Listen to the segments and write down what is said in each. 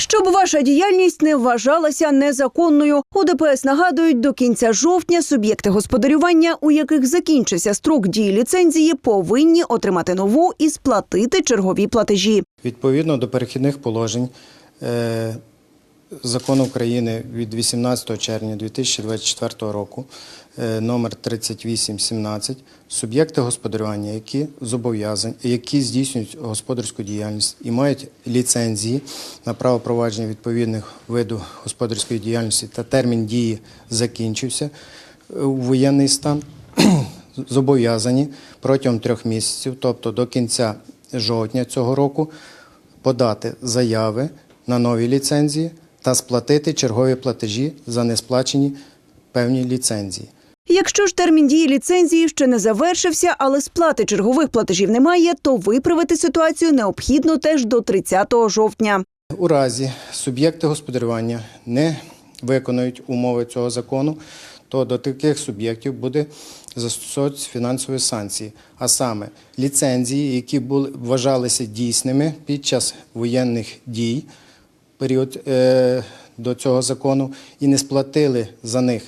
Щоб ваша діяльність не вважалася незаконною, у ДПС нагадують, до кінця жовтня суб'єкти господарювання, у яких закінчився строк дії ліцензії, повинні отримати нову і сплатити чергові платежі. Відповідно до перехідних положень Закону України від 18 червня 2024 року е, номер 3817 суб'єкти господарювання, які зобов'язані, які здійснюють господарську діяльність і мають ліцензії на право провадження відповідних виду господарської діяльності та термін дії закінчився е, у воєнний стан, зобов'язані протягом трьох місяців, тобто до кінця жовтня цього року, подати заяви на нові ліцензії та сплатити чергові платежі за несплачені певні ліцензії. Якщо ж термін дії ліцензії ще не завершився, але сплати чергових платежів немає, то виправити ситуацію необхідно теж до 30 жовтня. У разі суб'єкти господарювання не виконують умови цього закону, то до таких суб'єктів буде застосовуватися фінансові санкції, а саме ліцензії, які були вважалися дійсними під час воєнних дій, період е, до цього закону, і не сплатили за них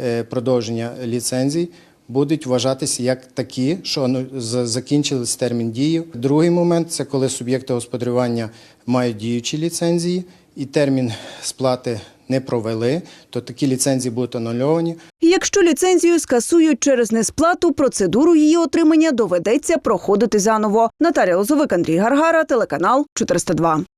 е, продовження ліцензій, будуть вважатися як такі, що ну, закінчились термін дії. Другий момент це коли суб'єкти господарювання мають діючі ліцензії і термін сплати не провели, то такі ліцензії будуть анульовані. Якщо ліцензію скасують через несплату, процедуру її отримання доведеться проходити заново. Наталя Лозовик, Андрій Гаргара, телеканал 402.